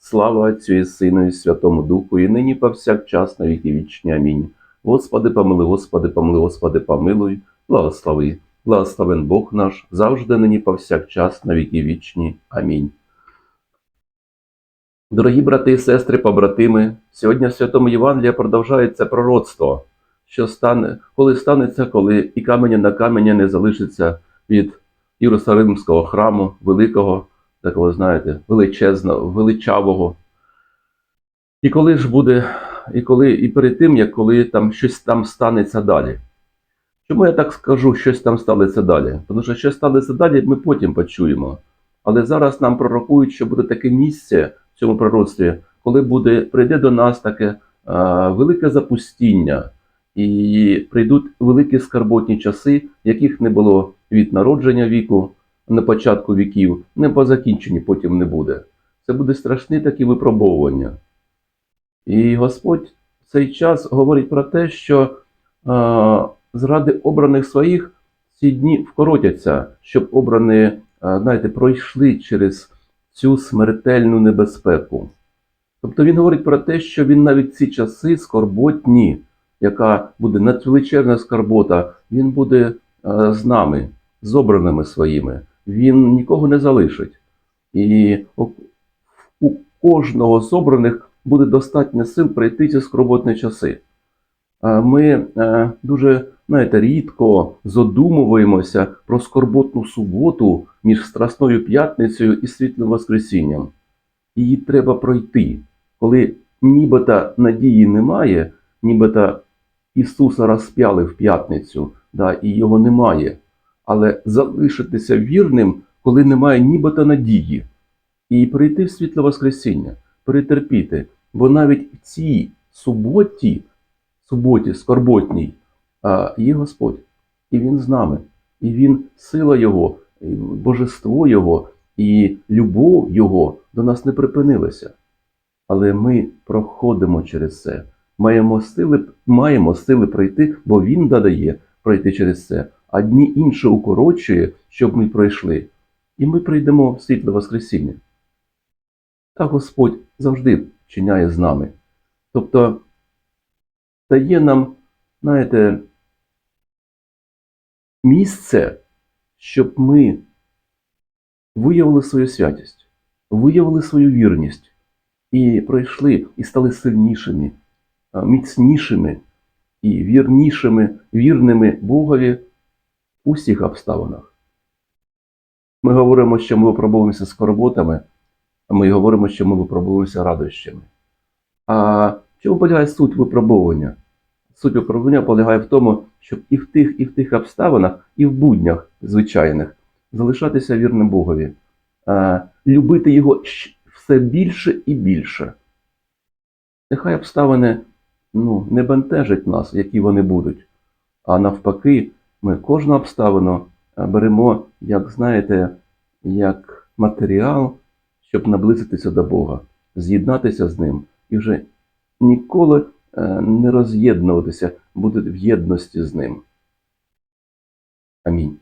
Слава Отцю і Сину і Святому Духу, і нині повсякчас на віки вічні. Амінь. Господи, помилуй, Господи, помилуй, Господи, помилуй, благослови. Благословен Бог наш, завжди нині повсякчас на віки вічні. Амінь. Дорогі брати і сестри, побратими, сьогодні в Святому Євангелії продовжується пророцтво, що стане, коли станеться, коли і каменя на каменя не залишиться від Єрусалимського храму, великого, такого, знаєте, величезного, величавого. І коли ж буде, і коли, і перед тим, як коли там щось там станеться далі. Чому я так скажу, щось там станеться далі? Тому що що станеться далі, ми потім почуємо. Але зараз нам пророкують, що буде таке місце в цьому пророцтві, коли буде, прийде до нас таке а, велике запустіння, і прийдуть великі скарботні часи, яких не було від народження віку на початку віків, не по закінченні потім не буде. Це буде страшне таке випробовування. І Господь в цей час говорить про те, що а, зради обраних своїх ці дні вкоротяться, щоб обрані, а, знаєте, пройшли через цю смертельну небезпеку. Тобто він говорить про те, що він навіть ці часи скорботні, яка буде надвеличезна скорбота, він буде а, з нами, з обраними своїми. Він нікого не залишить. І у- кожного з обраних буде достатньо сил пройти ці скорботні часи. Ми е, дуже знаєте, рідко задумуємося про скорботну суботу між Страсною п'ятницею і світлим Воскресінням. Її треба пройти, коли нібито надії немає, нібито Ісуса розп'яли в п'ятницю, да, і його немає. Але залишитися вірним, коли немає нібито надії, і прийти в світле Воскресіння, перетерпіти. Бо навіть в цій суботі, суботі скорботній, є Господь, і Він з нами, і Він сила Його, і божество Його, і любов Його до нас не припинилася. Але ми проходимо через це. Маємо сили, маємо сили пройти, бо Він додає пройти через це, а дні інші укорочує, щоб ми пройшли. І ми прийдемо в світле Воскресіння. Та Господь завжди чиняє з нами. Тобто дає нам, знаєте, місце, щоб ми виявили свою святість, виявили свою вірність і пройшли, і стали сильнішими, міцнішими і вірнішими, вірними Богові у всіх обставинах. Ми говоримо, що ми випробовуємося скорботами, а ми говоримо, що ми випробовуємося радощами. А чому полягає суть випробовування? Суть випробування полягає в тому, щоб і в тих, і в тих обставинах, і в буднях звичайних залишатися вірним Богові, а, любити його все більше і більше. Нехай обставини ну, не бентежать нас, які вони будуть, а навпаки, ми кожну обставину беремо, як знаєте, як матеріал, щоб наблизитися до Бога, з'єднатися з ним і вже ніколи е, не роз'єднуватися, бути в єдності з ним. Амінь.